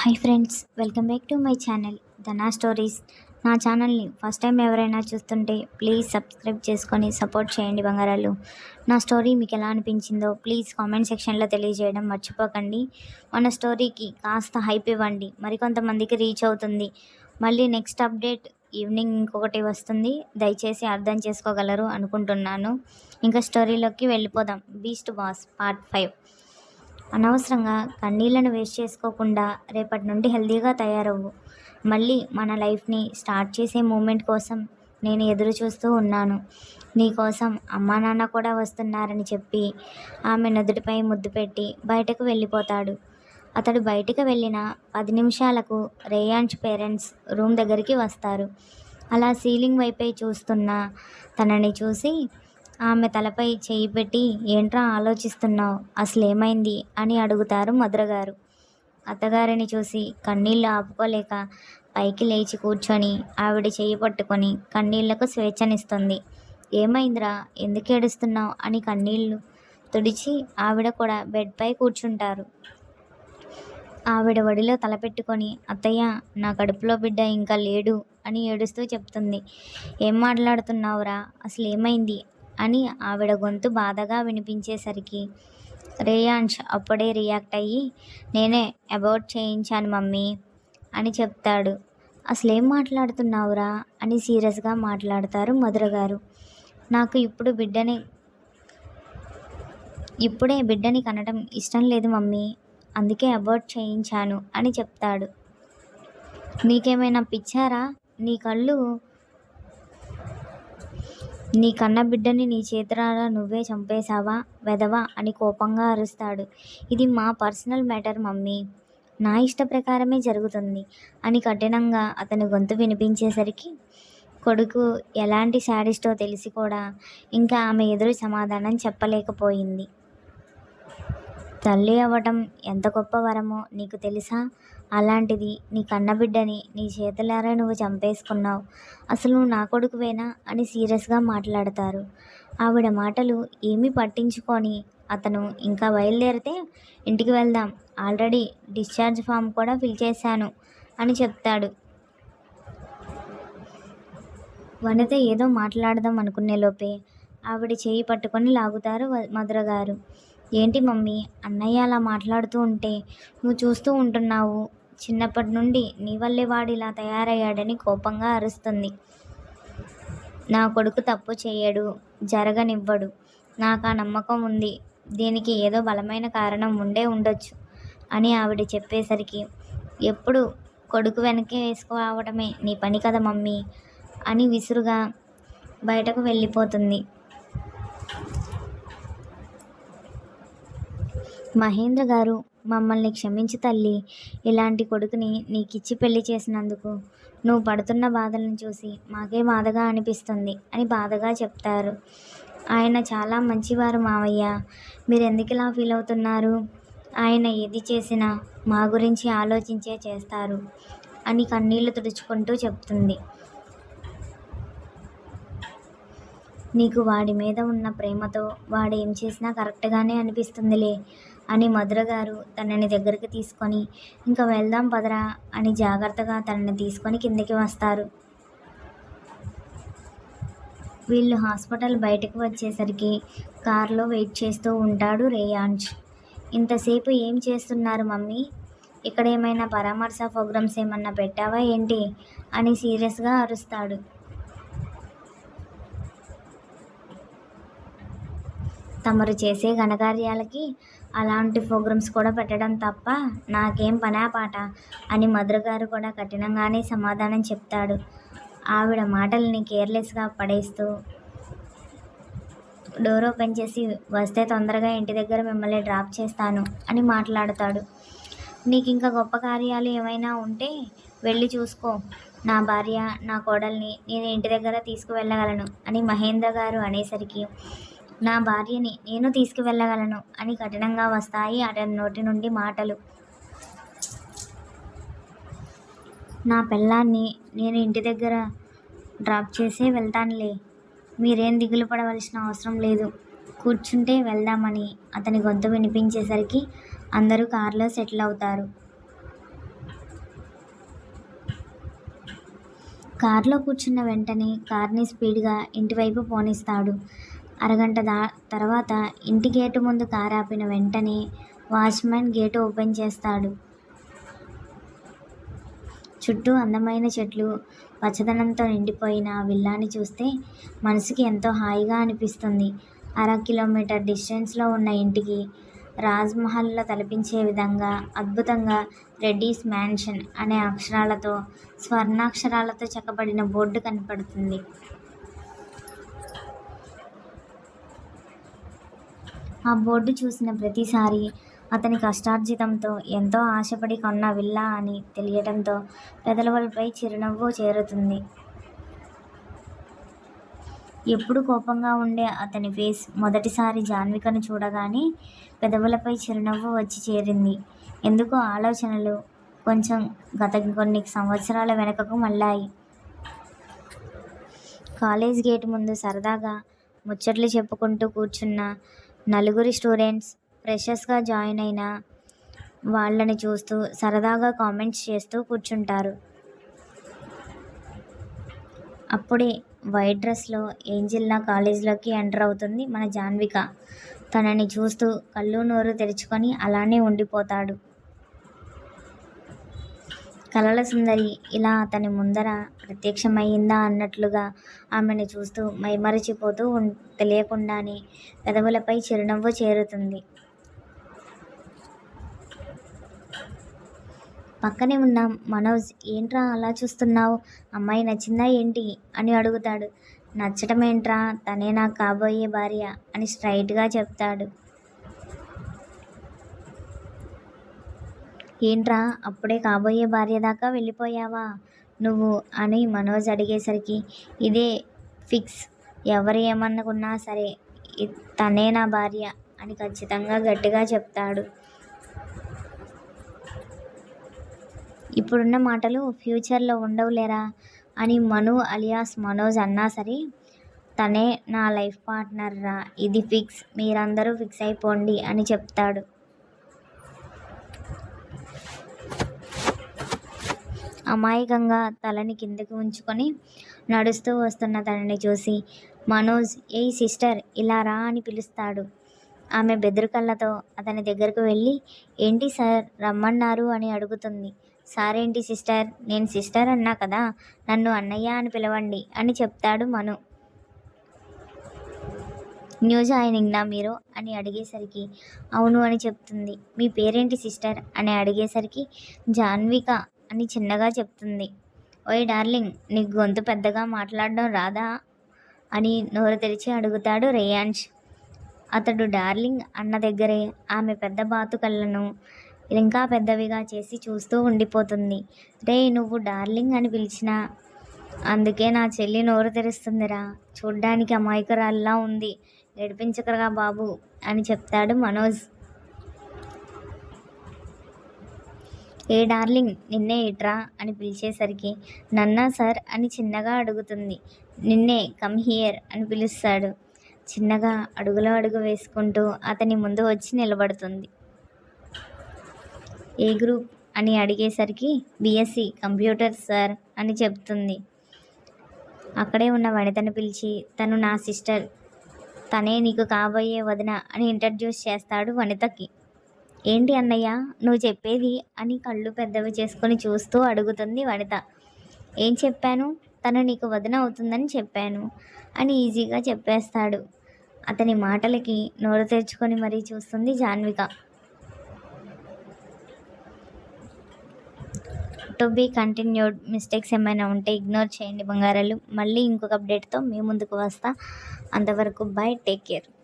Hi friends welcome back to my channel Dhana stories. నా ఛానల్ని first time ఎవరైనా చూస్తుంటే ప్లీజ్ సబ్స్క్రైబ్ చేసుకొని సపోర్ట్ చేయండి బంగారాలు. నా స్టోరీ మీకు ఎలా అనిపించిందో ప్లీజ్ కామెంట్ సెక్షన్లో తెలియజేయడం మర్చిపోకండి. మన స్టోరీకి కాస్త హైప్ ఇవ్వండి మరికొంతమందికి రీచ్ అవుతుంది. మళ్ళీ నెక్స్ట్ అప్డేట్ ఈవినింగ్ ఇంకొకటి వస్తుంది. దయచేసి అర్థం చేసుకోగలరు అనుకుంటున్నాను. ఇంకా స్టోరీలోకి వెళ్ళిపోదాం. Beast boss part five. అనవసరంగా కన్నీళ్ళను వేస్ట్ చేసుకోకుండా రేపటి నుండి హెల్తీగా తయారవ్వు. మళ్ళీ మన లైఫ్ని స్టార్ట్ చేసే మూమెంట్ కోసం నేను ఎదురు చూస్తూ ఉన్నాను నీకోసం అమ్మా నాన్న కూడా వస్తున్నారని చెప్పి ఆమె నుదుటిపై ముద్దు పెట్టి బయటకు వెళ్ళిపోతాడు. అతడు బయటికి వెళ్ళిన పది నిమిషాలకు రేయాన్స్ పేరెంట్స్ రూమ్ దగ్గరికి వస్తారు. అలా సీలింగ్ వైపే చూస్తున్న తనని చూసి ఆమె తలపై చేయి పెట్టి ఏంట్రా ఆలోచిస్తున్నావు? అసలు ఏమైంది అని అడుగుతారు మధురగారు. అత్తగారిని చూసి కన్నీళ్ళు ఆపుకోలేక పైకి లేచి కూర్చొని ఆవిడ చేయి పట్టుకొని కన్నీళ్ళకు స్వేచ్ఛనిస్తుంది. ఏమైందిరా? ఎందుకు ఏడుస్తున్నావు? అని కన్నీళ్ళు తుడిచి ఆవిడ కూడా బెడ్పై కూర్చుంటారు. ఆవిడ ఒడిలో తలపెట్టుకొని అత్తయ్య నా కడుపులో బిడ్డ ఇంకా లేడు అని ఏడుస్తూ చెప్తుంది. ఏం మాట్లాడుతున్నావురా? అసలు ఏమైంది అని ఆవిడ గొంతు బాధగా వినిపించేసరికి రేయాన్ష్ అప్పుడే రియాక్ట్ అయ్యి నేనే అబౌట్ చేయించాను మమ్మీ అని చెప్తాడు. అసలు ఏం మాట్లాడుతున్నావురా అని సీరియస్గా మాట్లాడతారు మధుర గారు. నాకు ఇప్పుడు బిడ్డని ఇప్పుడే బిడ్డని కనడం ఇష్టం లేదు మమ్మీ అందుకే అబౌట్ చేయించాను అని చెప్తాడు. నీకేమైనా పిచ్చారా? నీ కళ్ళు నీ కన్న బిడ్డని నీ చేతురారా నువ్వే చంపేశావా? వెదవా అని కోపంగా అరుస్తాడు. ఇది మా పర్సనల్ మ్యాటర్ మమ్మీ. నా ఇష్ట ప్రకారమే జరుగుతుంది. అని కఠినంగా అతని గొంతు వినిపించేసరికి కొడుకు ఎలాంటి శాడిస్టో తెలిసి కూడా ఇంకా ఆమె ఎదురు సమాధానం చెప్పలేకపోయింది. తల్లి అవ్వటం ఎంత గొప్ప వరమో నీకు తెలుసా? అలాంటిది నీ కన్నబిడ్డని నీ చేతులారా నువ్వు చంపేసుకున్నావు. అసలు నువ్వు నా కొడుకువేనా? అని సీరియస్గా మాట్లాడతారు. ఆవిడ మాటలు ఏమీ పట్టించుకొని అతను ఇంకా బయలుదేరితే ఇంటికి వెళ్దాం. ఆల్రెడీ డిశ్చార్జ్ ఫామ్ కూడా ఫిల్ చేశాను అని చెప్తాడు. వనిత ఏదో మాట్లాడదాం అనుకునే లోపే ఆవిడ చేయి పట్టుకొని లాగుతారు మధుర గారు. ఏంటి మమ్మీ? అన్నయ్య అలా మాట్లాడుతూ ఉంటే నువ్వు చూస్తూ ఉంటున్నావు. చిన్నప్పటి నుండి నీ వల్లే వాడు ఇలా తయారయ్యాడని కోపంగా అరుస్తుంది. నా కొడుకు తప్పు చేయడు జరగనివ్వడు. నాకు ఆ నమ్మకం ఉంది. దీనికి ఏదో బలమైన కారణం ఉండే ఉండొచ్చు అని ఆవిడ చెప్పేసరికి ఎప్పుడు కొడుకు వెనకే వేసుకోవడమే నీ పని కదా మమ్మీ అని విసురుగా బయటకు వెళ్ళిపోతుంది. మహేంద్ర గారు మమ్మల్ని క్షమించి తల్లి. ఇలాంటి కొడుకుని నీకిచ్చి పెళ్ళి చేసినందుకు నువ్వు పడుతున్న బాధలను చూసి మాకే బాధగా అనిపిస్తుంది అని బాధగా చెప్తారు. ఆయన చాలా మంచివారు మావయ్య. మీరు ఎందుకు ఇలా ఫీల్ అవుతున్నారు? ఆయన ఏది చేసినా మా గురించి ఆలోచించే చేస్తారు అని కన్నీళ్ళు తుడుచుకుంటూ చెప్తుంది. నీకు వాడి మీద ఉన్న ప్రేమతో వాడు ఏం చేసినా కరెక్ట్గానే అనిపిస్తుందిలే. అని మధుర గారు తనని దగ్గరికి తీసుకొని ఇంకా వెళ్దాం పదరా అని జాగ్రత్తగా తనని తీసుకొని కిందకి వస్తారు. వీళ్ళు హాస్పిటల్ బయటకు వచ్చేసరికి కారులో వెయిట్ చేస్తూ ఉంటాడు రేయాంజ్. ఇంతసేపు ఏం చేస్తున్నారు మమ్మీ? ఇక్కడ ఏమైనా పరామర్శ ప్రోగ్రామ్స్ ఏమన్నా పెట్టావా ఏంటి? అని సీరియస్గా అరుస్తాడు. తమరు చేసే ఘనకార్యాలకి అలాంటి ప్రోగ్రామ్స్ కూడా పెట్టడం తప్ప నాకేం పనా పాట అని మధుర గారు కూడా కఠినంగానే సమాధానం చెప్తాడు. ఆవిడ మాటల్ని కేర్లెస్గా పడేస్తూ డోర్ ఓపెన్ చేసి వస్తే తొందరగా ఇంటి దగ్గర మిమ్మల్ని డ్రాప్ చేస్తాను అని మాట్లాడతాడు. నీకు ఇంకా గొప్ప కార్యాలు ఏమైనా ఉంటే వెళ్ళి చూసుకో. నా భార్య నా కోడల్ని నేను ఇంటి దగ్గర తీసుకువెళ్ళగలను అని మహేంద్ర గారు అనేసరికి నా భార్యని నేను తీసుకువెళ్ళగలను అని కఠినంగా వస్తాయి అతని నోటి నుండి మాటలు. నా పిల్లాన్ని నేను ఇంటి దగ్గర డ్రాప్ చేసే వెళ్తానులే. మీరేం దిగులు పడవలసిన అవసరం లేదు. కూర్చుంటే వెళ్దామని అతని గొంతు వినిపించేసరికి అందరూ కారులో సెటిల్ అవుతారు. కారులో కూర్చున్న వెంటనే కార్ని స్పీడ్గా ఇంటివైపు పోనిస్తాడు. అరగంట దా తర్వాత ఇంటి గేటు ముందు కారు ఆపిన వెంటనే వాచ్మెన్ గేటు ఓపెన్ చేస్తాడు. చుట్టూ అందమైన చెట్లు పచ్చదనంతో నిండిపోయిన విల్లాని చూస్తే మనసుకి ఎంతో హాయిగా అనిపిస్తుంది. అర కిలోమీటర్ డిస్టెన్స్లో ఉన్న ఇంటికి రాజ్మహల్లో తలపించే విధంగా అద్భుతంగా రెడ్డీస్ మ్యాన్షన్ అనే అక్షరాలతో స్వర్ణాక్షరాలతో చెక్కబడిన బోర్డు కనపడుతుంది. ఆ బోర్డు చూసిన ప్రతిసారి అతని కష్టార్జితంతో ఎంతో ఆశపడి కొన్న విల్లా అని తెలియడంతో పెదవులపై చిరునవ్వు చేరుతుంది. ఎప్పుడు కోపంగా ఉండే అతని ఫేస్ మొదటిసారి జాన్వికను చూడగానే పెదవులపై చిరునవ్వు వచ్చి చేరింది. ఎందుకో ఆలోచనలు కొంచెం గత కొన్ని సంవత్సరాల వెనుకకు మళ్ళాయి. కాలేజ్ గేట్ ముందు సరదాగా ముచ్చట్లు చెప్పుకుంటూ కూర్చున్న నలుగురి స్టూడెంట్స్ ఫ్రెషర్స్గా జాయిన్ అయిన వాళ్ళని చూస్తూ సరదాగా కామెంట్స్ చేస్తూ కూర్చుంటారు. అప్పుడే వైట్ డ్రెస్లో ఏంజిల్లా కాలేజీలోకి ఎంటర్ అవుతుంది మన జాన్విక. తనని చూస్తూ కళ్ళు నోరు తెరుచుకొని అలానే ఉండిపోతాడు. కలల సుందరి ఇలా అతని ముందర ప్రత్యక్షమయ్యిందా అన్నట్లుగా ఆమెను చూస్తూ మైమరచిపోతూ ఉం తెలియకుండానే పెదవులపై చిరునవ్వు చేరుతుంది. పక్కనే ఉన్న మనోజ్ ఏంట్రా అలా చూస్తున్నావు? అమ్మాయి నచ్చిందా ఏంటి? అని అడుగుతాడు. నచ్చటమేంట్రా? తనే నాకు కాబోయే భార్య అని స్ట్రైట్గా చెప్తాడు. ఏంట్రా అప్పుడే కాబోయే భార్య దాకా వెళ్ళిపోయావా? నువ్వు అని మనోజ్ అడిగేసరికి ఇదే ఫిక్స్. ఎవరు ఏమనుకున్నా సరే తనే నా భార్య అని ఖచ్చితంగా గట్టిగా చెప్తాడు. ఇప్పుడున్న మాటలు ఫ్యూచర్లో ఉండవులేరా? అని మను అలియాస్ మనోజ్ అన్నా సరే తనే నా లైఫ్ పార్ట్నర్ రా ఇది ఫిక్స్. మీరందరూ ఫిక్స్ అయిపోండి అని చెప్తాడు. అమాయకంగా తలని కిందకి ఉంచుకొని నడుస్తూ వస్తున్న తనని చూసి మనోజ్ ఏ సిస్టర్ ఇలా రా అని పిలుస్తాడు. ఆమె బెదురు కళ్ళతో అతని దగ్గరకు వెళ్ళి ఏంటి సార్ రమ్మన్నారు అని అడుగుతుంది. సారేంటి సిస్టర్ నేను సిస్టర్ అన్నా కదా నన్ను అన్నయ్య అని పిలవండి అని చెప్తాడు మను. న్యూ జాయినింగ్నా మీరు? అని అడిగేసరికి అవును అని చెప్తుంది. మీ పేరేంటి సిస్టర్? అని అడిగేసరికి జాన్విక అని చిన్నగా చెప్తుంది. ఓయ్ డార్లింగ్ నీకు గొంతు పెద్దగా మాట్లాడడం రాదా? అని నోరు తెరిచి అడుగుతాడు రేయాన్ష్ అతడు డార్లింగ్ అన్న దగ్గరే ఆమె పెద్ద బాతు కళ్ళను ఇంకా పెద్దవిగా చేసి చూస్తూ ఉండిపోతుంది. రే నువ్వు డార్లింగ్ అని పిలిచిన అందుకే నా చెల్లి నోరు తెరుస్తుందిరా. చూడ్డానికి అమాయకురాల్లా ఉంది. ఏడిపించకరా బాబు అని చెప్తాడు మనోజ్. ఏ డార్లింగ్ నిన్నే ఇట్రా అని పిలిచేసరికి నన్నా సార్ అని చిన్నగా అడుగుతుంది. నిన్నే కమ్ హియర్ అని పిలుస్తాడు. చిన్నగా అడుగులో అడుగు వేసుకుంటూ అతని ముందు వచ్చి నిలబడుతుంది. ఏ గ్రూప్? అని అడిగేసరికి బీఎస్సీ కంప్యూటర్ సార్ అని చెప్తుంది. అక్కడే ఉన్న వనితను పిలిచి తను నా సిస్టర్ తనే నీకు కాబోయే వదిన అని ఇంట్రడ్యూస్ చేస్తాడు వనితకి. ఏంటి అన్నయ్య నువ్వు చెప్పేది అని కళ్ళు పెద్దవి చేసుకొని చూస్తూ అడుగుతుంది వనిత. ఏం చెప్పాను? తను నీకు వదిన అవుతుందని చెప్పాను అని ఈజీగా చెప్పేస్తాడు. అతని మాటలకి నోరు తెరుచుకొని మరీ చూస్తుంది Janvika. To be continued mistakes ఏమైనా ఉంటే ఇగ్నోర్ చేయండి బంగారాలు. మళ్ళీ ఇంకొక అప్డేట్తో మీ ముందుకు వస్తా. అంతవరకు బాయ్ టేక్ కేర్.